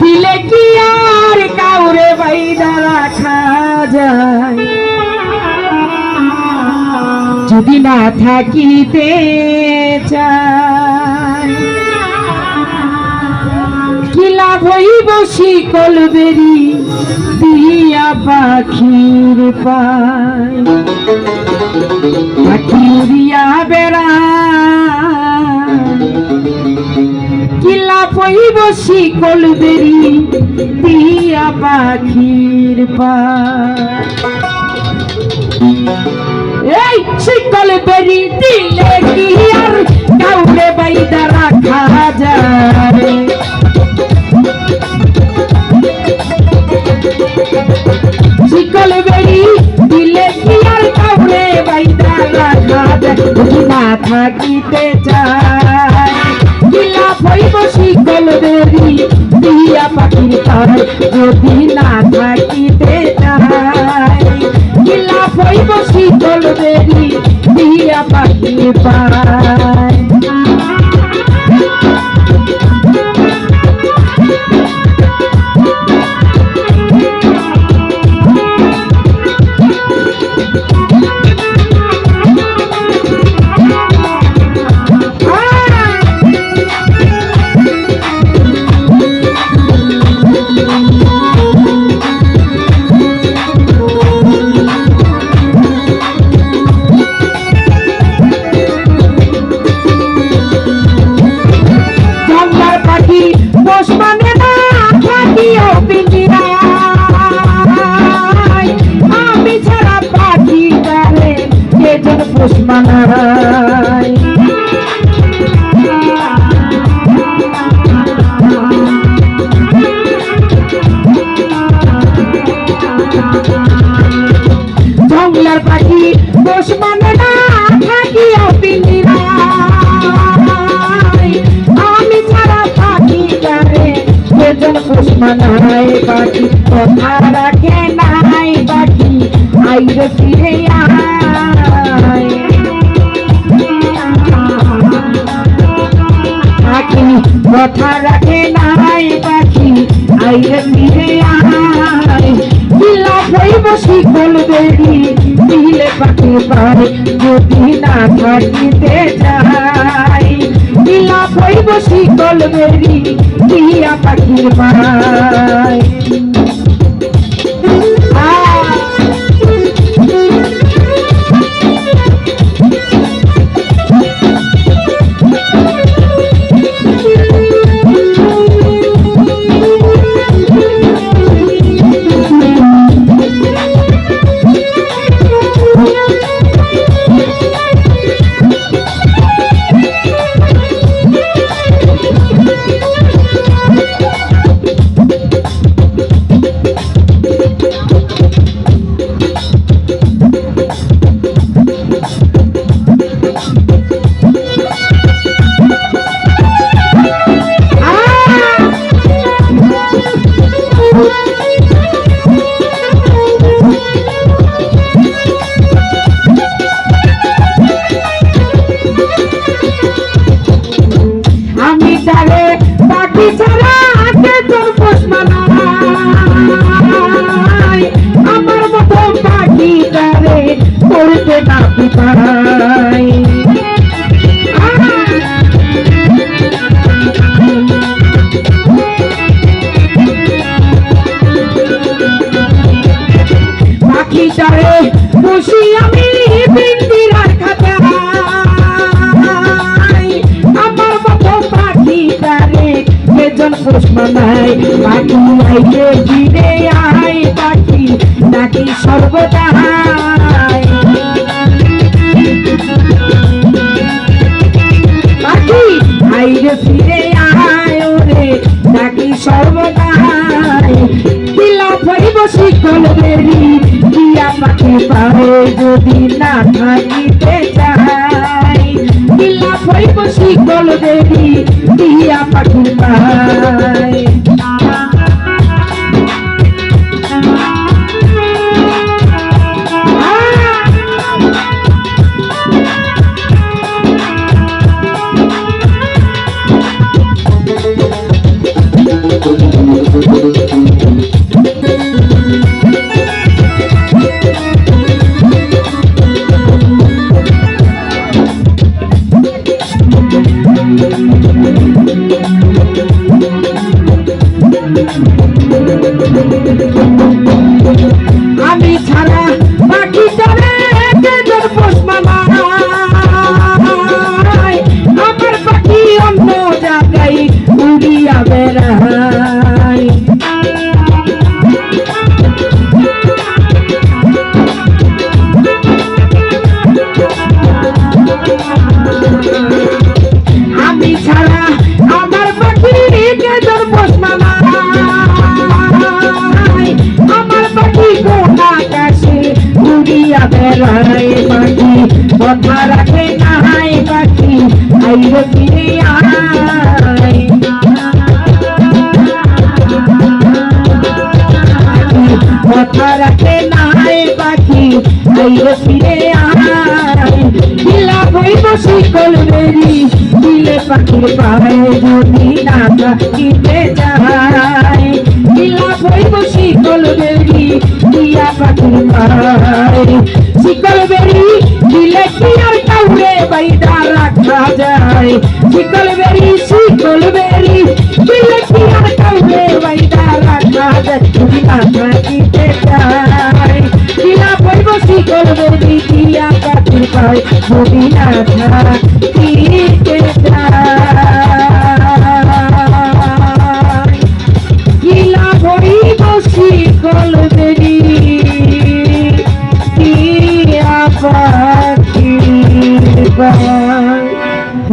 দিলে কি আর কাউরে বাইদা রাখা যায়? যদি না থাকিতে চায়, কি লাভ হইব শিকল বেরি দিয়া পাখির পায়? পাখি উড়িয়া বেড়ায় কিলা পইব শিকল বেরি দিয়া পাখির পা। শিকল বেরি, দিলে কি আর কাউরে বাইদা রাখা যায়? শিকল বেরি, দিলে কি আর কাউরে বাইদা রাখা যায়? না থাকিতে পাখির তার যদি না থাকিতে গিলা কিলা পইব শিকল দেরি দিয়া পাখির পায়। my name. কথা রাখে নাই পাখি আইরে ফিরে পাখি কথা রাখে নাই পাখি আইরে ফিরে হইব শিকল বেরি দিলে পাখি পায় যদি না থাকিতে যাই হইব শিকল বেরি দিয়া পাখির পায় আমি তারে বাকি ছাড়া সর্বদাই পাখি আইরে ফিরে আয় ওরে নাকি সর্বদাই দিলা ফরিব শিকল বেরি দিয়া পাখি পাবে যদি না থাকিতে চাই দিলা ফরিব শিকল বেরি দিয়া পাখি পায় উড়িয়া বেড়ায় পাখি কথা রাখে নাই পাখি আইব ফিরে আয় কথা রাখে নাই পাখি আইব ফিরে আয় দিলা হইব শিকল বেরি দিলে পাখির পায়ে যদি না শিকল বেরি, দিলে কি আর কাউরে বাইদা রাখা যায়? শিকল বেরি শিকল বেরি, দিলে কি আর কাউরে বাইদা রাখা যায়? বেরি